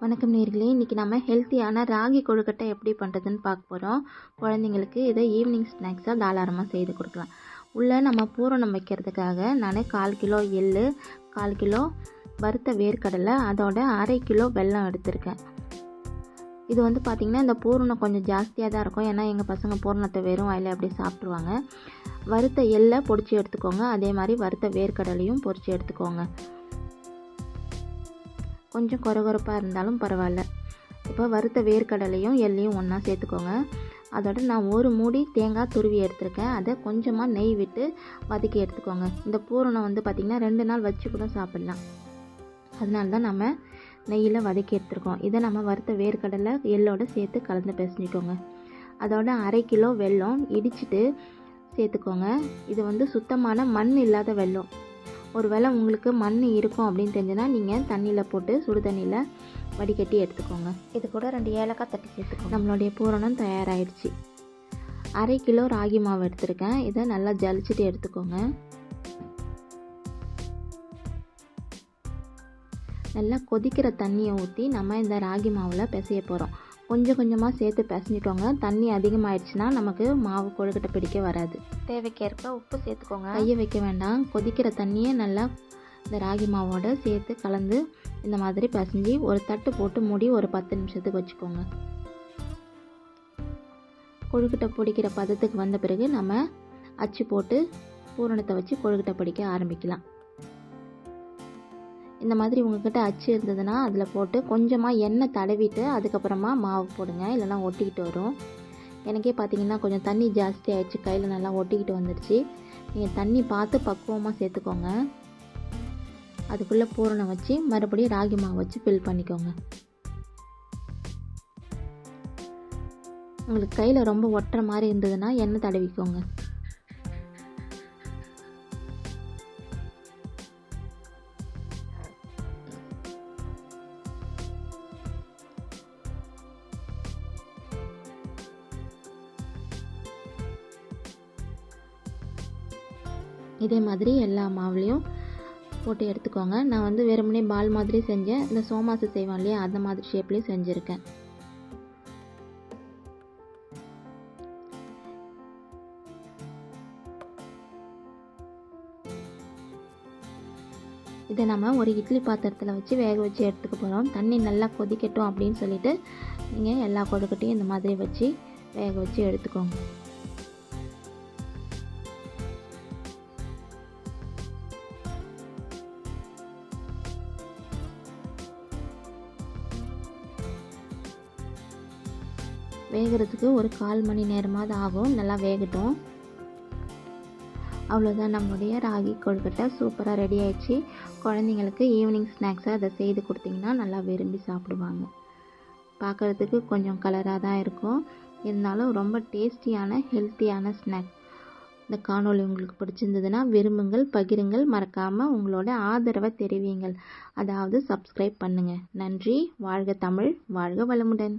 வணக்கம் நேர்களே. இன்றைக்கி நம்ம ஹெல்த்தியான ராகி கொழுக்கட்டை எப்படி பண்ணுறதுன்னு பார்க்க போகிறோம் குழந்தைங்களுக்கு இதை ஈவினிங் ஸ்நாக்ஸாக தாராளமாக செய்து கொடுக்கலாம். உள்ளே நம்ம பூரணம் வைக்கிறதுக்காக நான் கால் கிலோ எள் கால் கிலோ வறுத்த வேர்க்கடலை அதோட அரை கிலோ வெல்லம் எடுத்திருக்கேன். இது வந்து பார்த்திங்கன்னா இந்த பூரணம் கொஞ்சம் ஜாஸ்தியாக தான் இருக்கும். ஏன்னா எங்கள் பசங்க பூரணத்தை வெறும் வாயில் அப்படியே சாப்பிட்ருவாங்க வறுத்த எள்ளை பொடிச்சு எடுத்துக்கோங்க. அதே மாதிரி வறுத்த வேர்க்கடலையும் பொரித்து எடுத்துக்கோங்க. கொஞ்சம் கொரகொரப்பாக இருந்தாலும் பரவாயில்ல. இப்போ வறுத்த வேர்க்கடலையும் எள்ளையும் ஒன்றா சேர்த்துக்கோங்க. அதோட நான் ஒரு மூடி தேங்காய் துருவி எடுத்திருக்கேன். அதை கொஞ்சமாக நெய் விட்டு வதக்கி எடுத்துக்கோங்க. இந்த பூரணம் வந்து பார்த்திங்கன்னா ரெண்டு நாள் வச்சு கூட சாப்பிட்லாம். அதனால தான் நம்ம நெய்யில் வதக்கி எடுத்துருக்கோம். இதை நம்ம வறுத்த வேர்க்கடலை எள்ளோட சேர்த்து கலந்து பிசைஞ்சிக்கோங்க அதோட அரை கிலோ வெல்லம் இடிச்சிட்டு சேர்த்துக்கோங்க. இது வந்து சுத்தமான மண் இல்லாத வெல்லம். ஒரு வேளை உங்களுக்கு மண் இருக்கும் அப்படின்னு தெரிஞ்சுன்னா நீங்கள் தண்ணியில் போட்டு சுடு தண்ணியில் வடிகட்டி எடுத்துக்கோங்க. இது கூட ரெண்டு ஏலக்காய் தட்டி சேர்த்துக்கோங்க. நம்மளுடைய பூரணம் தயாராகிடுச்சு அரை கிலோ ராகி மாவு எடுத்திருக்கேன். இதை நல்லா ஜலிச்சுட்டு எடுத்துக்கோங்க. நல்லா கொதிக்கிற தண்ணியை ஊற்றி நம்ம இந்த ராகி மாவில் பிசைய போகிறோம் கொஞ்சம் கொஞ்சமாக சேர்த்து பிசைஞ்சிக்கோங்க. தண்ணி அதிகமாகிடுச்சுன்னா நமக்கு மாவு கொழுக்கட்டை பிடிக்க வராது. தேவைக்கேற்ப உப்பு சேர்த்துக்கோங்க. கையை வைக்க வேண்டாம். கொதிக்கிற தண்ணியை நல்லா இந்த ராகி மாவோட சேர்த்து கலந்து இந்த மாதிரி பிசைஞ்சு ஒரு தட்டு போட்டு மூடி ஒரு பத்து நிமிஷத்துக்கு வச்சுக்கோங்க. கொழுக்கட்டை பிடிக்கிற பதத்துக்கு வந்த பிறகு நம்ம அச்சு போட்டு பூரணத்தை வச்சு கொழுக்கட்டை பிடிக்க ஆரம்பிக்கலாம். இந்த மாதிரி உங்ககிட்ட அச்சு இருந்ததுன்னா அதில் போட்டு கொஞ்சமாக எண்ணெய் தடவிட்டு அதுக்கப்புறமா மாவு போடுங்க. இல்லைனா ஒட்டிக்கிட்டு வரும். எனக்கே பார்த்தீங்கன்னா கொஞ்சம் தண்ணி ஜாஸ்தி ஆயிடுச்சு. கையில் நல்லா ஒட்டிக்கிட்டு வந்துடுச்சு நீங்கள் தண்ணி பார்த்து பக்குவமாக சேர்த்துக்கோங்க. அதுக்குள்ளே பூரணம் வச்சு மறுபடியும் ராகி மாவு வச்சு ஃபில் பண்ணிக்கோங்க. உங்களுக்கு கையில் ரொம்ப ஒட்டுற மாதிரி இருந்ததுன்னா எண்ணெய் தடவிக்கோங்க. இதே மாதிரி எல்லா மாவுலேயும் போட்டு எடுத்துக்கோங்க. நான் வந்து வெறுமனே பால் மாதிரி செஞ்சேன். இந்த சோமாசு செய்வோம் இல்லையா அந்த மாதிரி ஷேப்லேயும் செஞ்சுருக்கேன். இதை நம்ம ஒரு இட்லி பாத்திரத்தில் வச்சு வேக வச்சு எடுத்துக்க போகிறோம் தண்ணி நல்லா கொதிக்கட்டும் அப்படின்னு சொல்லிட்டு நீங்கள் எல்லா கொடுக்கட்டையும் இந்த மாதிரி வச்சு வேக வச்சு எடுத்துக்கோங்க. வேகிறதுக்கு ஒரு கால் மணி நேரமாவது ஆகும். நல்லா வேகட்டும். அவ்வளோதான் நம்மளுடைய ராகி கொழுக்கட்டை சூப்பராக ரெடி ஆயிடுச்சு. குழந்தைங்களுக்கு ஈவினிங் ஸ்நாக்ஸாக அதை செய்து கொடுத்தீங்கன்னா நல்லா விரும்பி சாப்பிடுவாங்க. பார்க்குறதுக்கு கொஞ்சம் கலராக தான் இருக்கும். இருந்தாலும் ரொம்ப டேஸ்டியான ஹெல்த்தியான ஸ்நாக் இந்த காணொலி உங்களுக்கு பிடிச்சிருந்ததுன்னா விரும்புங்கள் பகிருங்கள். மறக்காமல் உங்களோட ஆதரவை தெரிவிங்கள் அதாவது சப்ஸ்கிரைப் பண்ணுங்கள் நன்றி. வாழ்க தமிழ். வாழ்க வளமுடன்.